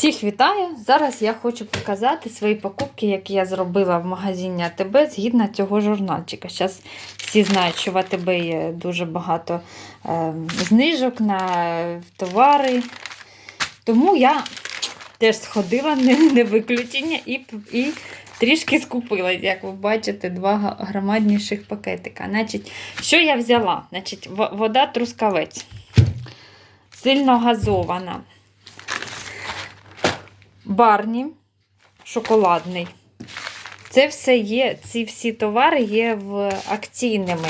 Всіх вітаю! Зараз я хочу показати свої покупки, які я зробила в магазині АТБ згідно цього журнальчика. Зараз всі знають, що в АТБ є дуже багато е, знижок на товари. Тому я теж сходила, не, не виключення, і, і трішки скупилась, як ви бачите, два громадніших пакетика. Значить, що я взяла? Значить, вода трускавець. Сильно газована. Барні шоколадний. Це все є, ці всі товари є в акційними.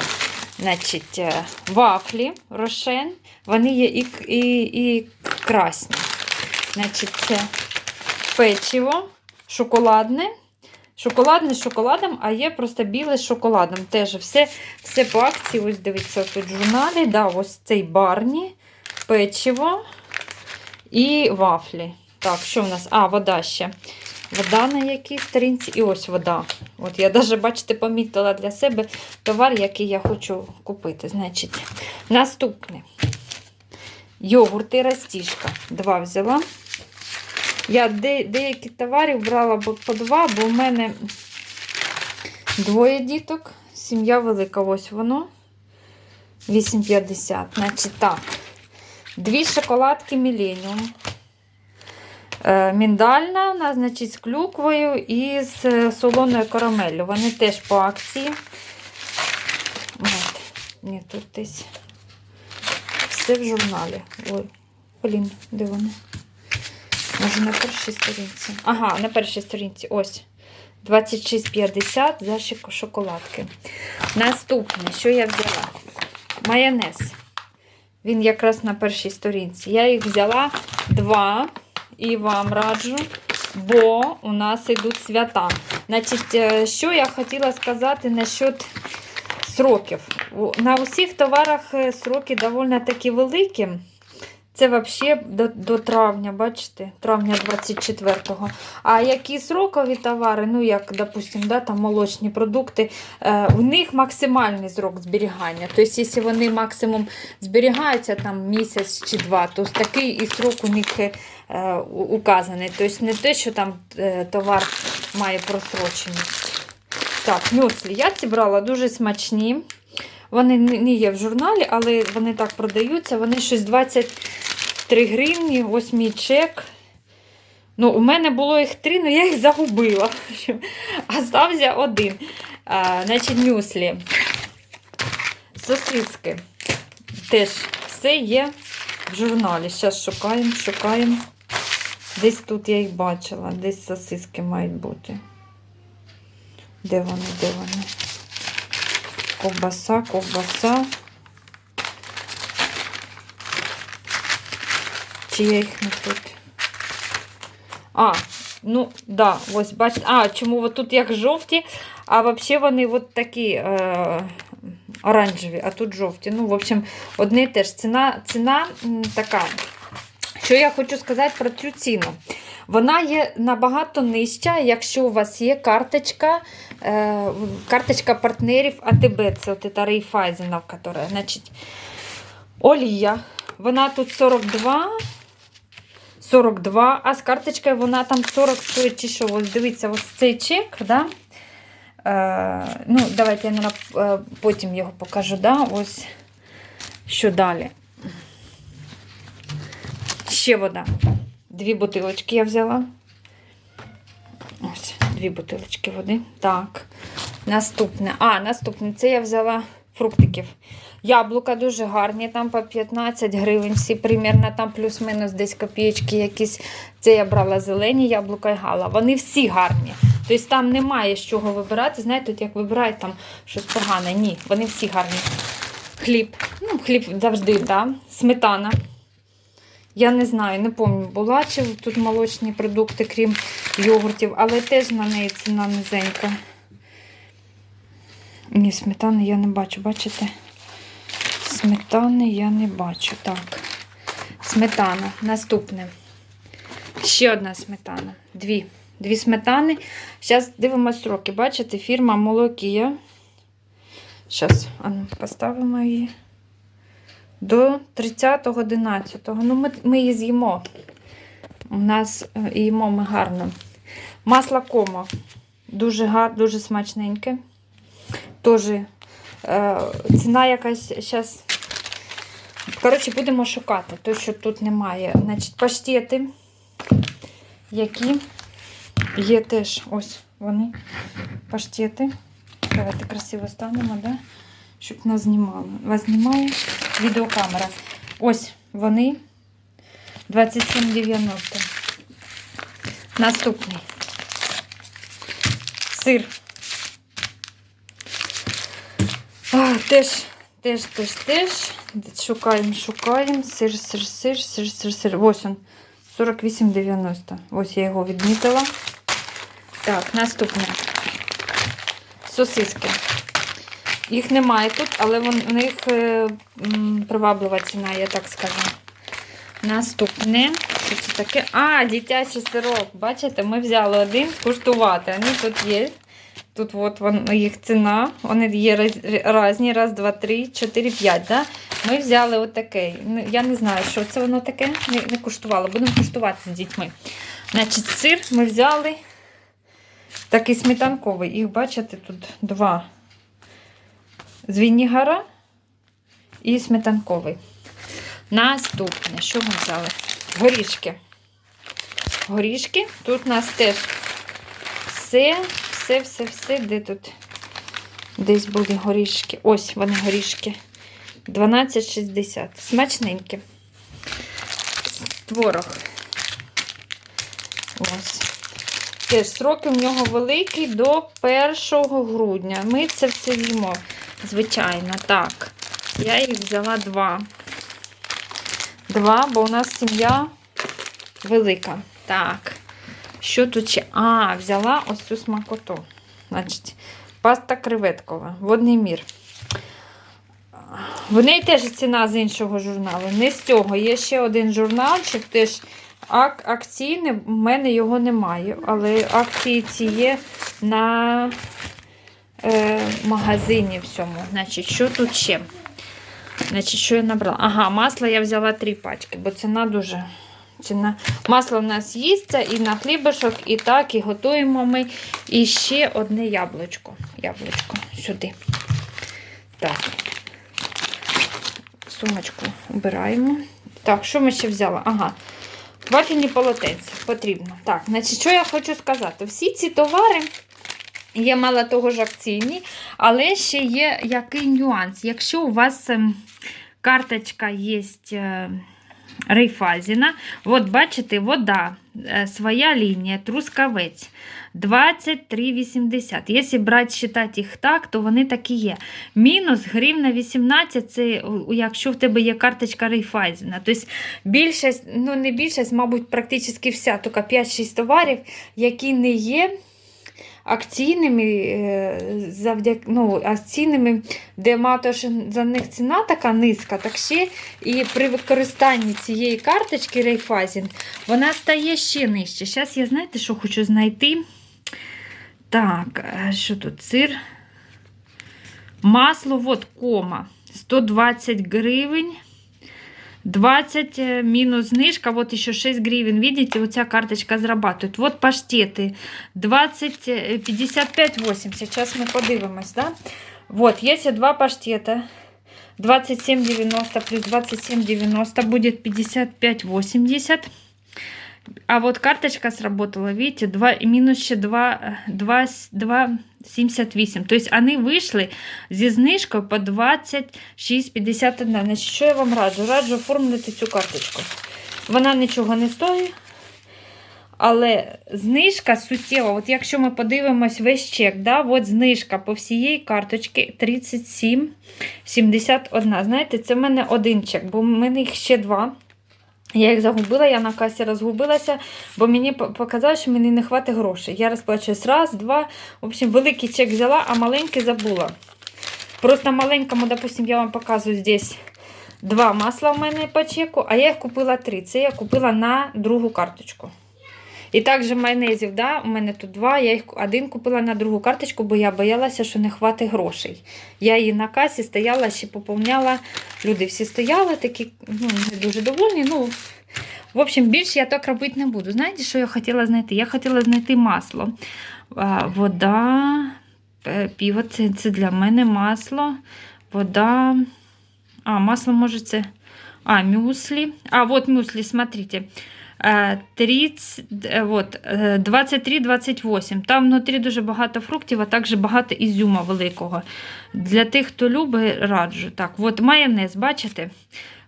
Значить, е, вафлі, рошен, вони є і, і, і красні. Значить, це печиво шоколадне. Шоколадне з шоколадом, а є просто біле з шоколадом. Теж все, все по акції. Ось дивіться, тут в журналі. Да, ось цей барні, печиво і вафлі. Так, що в нас? А, вода ще. Вода на якій сторінці. І ось вода. От я навіть, бачите, помітила для себе товар, який я хочу купити. Значить, наступне. Йогурти растіжка. Два взяла. Я де, деякі товари брала по два, бо в мене двоє діток. Сім'я велика, ось воно. 8,50. Значить, так. Дві шоколадки Millennium. Е, Міндальна, вона, значить, з клюквою і з е, солоною карамеллю. Вони теж по акції. От. Ні, тут десь все в журналі. Ой, блін, де вони? Може на першій сторінці. Ага, на першій сторінці. Ось. 26,50 за шоколадки. Наступне, що я взяла? Майонез. Він якраз на першій сторінці. Я їх взяла два і вам раджу, бо у нас йдуть свята. Значить, е, що я хотіла сказати насчет сроків. На усіх товарах е, сроки доволі таки великі. Це взагалі до, до травня, бачите, травня 24-го. А які срокові товари, ну як, допустим, да, там молочні продукти, е, в них максимальний срок зберігання. Тобто, якщо вони максимум зберігаються там місяць чи два, то такий і срок у них е, указаний. Тобто не те, що там е, товар має просроченість. Так, мюслі. Я ці брала дуже смачні. Вони не є в журналі, але вони так продаються. Вони щось 23 гривні, ось чек. Ну, у мене було їх три, але я їх загубила. А стався один. А, значить, мюслі. Сосиски. Теж все є в журналі. Зараз шукаємо, шукаємо. Десь тут я їх бачила, десь сосиски мають бути. Де вони, де вони? Ковбаса, ковбаса. Чи я їх не тут? А, ну, да, ось бачите. А, чому от тут як жовті, а взагалі вони от такі е, оранжеві, а тут жовті. Ну, в общем, одне і те ж. Ціна, ціна така. Що я хочу сказати про цю ціну? Вона є набагато нижча, якщо у вас є карточка, е, карточка партнерів АТБ, це от та Рейфайзена, яка, значить, олія. Вона тут 42, 42, а з карточкою вона там 40 стоїть чи що. Ось дивіться, ось цей чек, да? Е, ну, давайте я е, потім його покажу. Да? Ось що далі. Ще вода. Дві бутилочки я взяла. Ось, дві бутилочки води. Так. Наступне. А, наступне. Це я взяла фруктиків. Яблука дуже гарні, там по 15 гривень, всі примірно, там плюс-мінус десь копійки якісь. Це я брала зелені яблука і гала. Вони всі гарні. Тобто там немає з чого вибирати. Знаєте, от як вибирають там щось погане. Ні, вони всі гарні. Хліб. Ну, хліб завжди, да. Сметана. Я не знаю, не пам'ятаю, була чи тут молочні продукти, крім йогуртів, але теж на неї ціна низенька. Ні, сметани я не бачу, бачите? Сметани я не бачу. Так. Сметана. Наступне. Ще одна сметана. Дві. Дві сметани. Зараз дивимося сроки. Бачите, фірма Молокія. Зараз поставимо її. До 30.11. Ну, ми, ми її з'їмо. У нас е, їмо ми гарно. Масло комо. Дуже гарне, дуже смачненьке. Тоже е, ціна якась зараз. Коротше, будемо шукати, то, що тут немає. Значить, паштети, які є теж ось вони. Паштети. Давайте красиво станемо, да? щоб нас знімали. Вас знімає відеокамера. Ось вони 27,90. Наступний. Сир. А, теж, теж, теж, теж. Шукаємо, шукаємо. Сир, сир, сир, сир, сир, сир. Ось він. 48,90. Ось я його відмітила. Так, наступне. Сосиски. Їх немає тут, але в них е, приваблива ціна, я так скажу. Наступне. Що це таке? А, дитячий сирок. Бачите, ми взяли один куштувати. Вони тут є. Тут от вон, їх ціна. Вони є різні. Раз, два, три, чотири, п'ять. Да? Ми взяли отакий. Ну, Я не знаю, що це воно таке. Не, не куштувала. Будемо куштувати з дітьми. Значить, сир ми взяли. Такий сметанковий. Їх бачите, тут два. З Віннігара і сметанковий. Наступне, що ми взяли? Горішки. Горішки. Тут у нас теж все, все, все, все. Де тут? Десь були горішки. Ось вони горішки. 12,60. Смачненькі. Творог. Ось. Теж сроки в нього великі до 1 грудня. Ми це все звичайно. Так. Я їх взяла два. Два, бо у нас сім'я велика. Так. Що тут ще? А, взяла ось цю смакоту. Значить, паста креветкова, водний мір. В неї теж ціна з іншого журналу. Не з цього. Є ще один журналчик, теж ак акційний. У мене його немає. Але акції ці є на е, магазині всьому. Значить, що тут ще? Значить, що я набрала? Ага, масло я взяла три пачки, бо ціна дуже. Ціна. Масло в нас їсться і на хлібушок, і так, і готуємо ми. І ще одне яблучко. Яблучко сюди. Так. Сумочку обираємо. Так, що ми ще взяли? Ага. Вафельні полотенця потрібно. Так, значить, що я хочу сказати? Всі ці товари є мало того ж акційні, але ще є який нюанс. Якщо у вас ем, карточка є Рейфазіна, от бачите, вода, е, своя лінія, трускавець 23,80. Якщо брати, считати їх так, то вони такі є. Мінус гривна 18, це якщо в тебе є карточка Рейфайзена. Тобто більшість, ну не більшість, мабуть, практично вся, тільки 5-6 товарів, які не є акційними, е, завдяки, ну, акційними, де мато, за них ціна така низька, так ще і при використанні цієї карточки Рейфазін вона стає ще нижче. Зараз я знаєте, що хочу знайти. Так, е, що тут? Сир. Масло, от кома. 120 гривень. 20 э, минус знижка, вот еще 6 гривен. Видите, вот вся карточка зарабатывает. Вот паштеты 20, э, 55,8. Сейчас мы подивимось, да? Вот, если два паштета 27,90 плюс 27,90 будет 55,80. А вот карточка сработала, видите, 2, минус ще 2, 2, 2,78. То есть вони вийшли зі знижкою по 26,51. Значить, що я вам раджу? Раджу оформити цю карточку. Вона нічого не стоїть. Але знижка суттєва, от якщо ми подивимось весь чек, да, от знижка по всієї карточки 37,71. Знаєте, це в мене один чек, бо в мене їх ще два. Я їх загубила, я на касі розгубилася, бо мені показали, що мені не хватить грошей. Я розплачуюсь раз, два. В общем, великий чек взяла, а маленький забула. Просто маленькому, допустим, я вам показую здесь два масла в мене по чеку, а я їх купила три. Це я купила на другу карточку. І також майонезів, да, у мене тут два. Я їх один купила на другу карточку, бо я боялася, що не хватить грошей. Я її на касі стояла, ще поповняла. Люди всі стояли, такі ну, не дуже довольні. Ну, В общем, більше я так робити не буду. Знаєте, що я хотіла знайти? Я хотіла знайти масло. Вода, е, піво це, це для мене масло, вода. А, масло може це. А, мюсли. А, вот мюсли, смотрите. Е, 30, е, вот, е, 23-28. Там внутрі дуже багато фруктів, а також багато ізюма великого. Для тих, хто любить, раджу. Так, от майонез, бачите?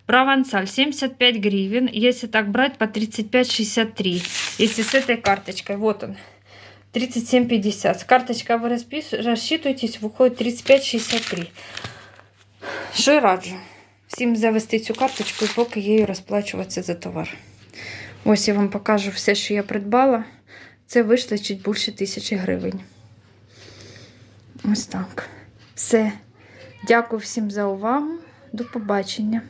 Провансаль 75 гривен. Если так брать, по 35,63. Если с этой карточкой, вот он, 37,50. С карточкой вы распис... рассчитываетесь, выходит 35,63. Що я раджу? Всім завести цю карточку і поки її розплачуватися за товар. Ось я вам покажу все, що я придбала. Це вийшло чуть більше тисячі гривень. Ось так. Все. Дякую всім за увагу. До побачення.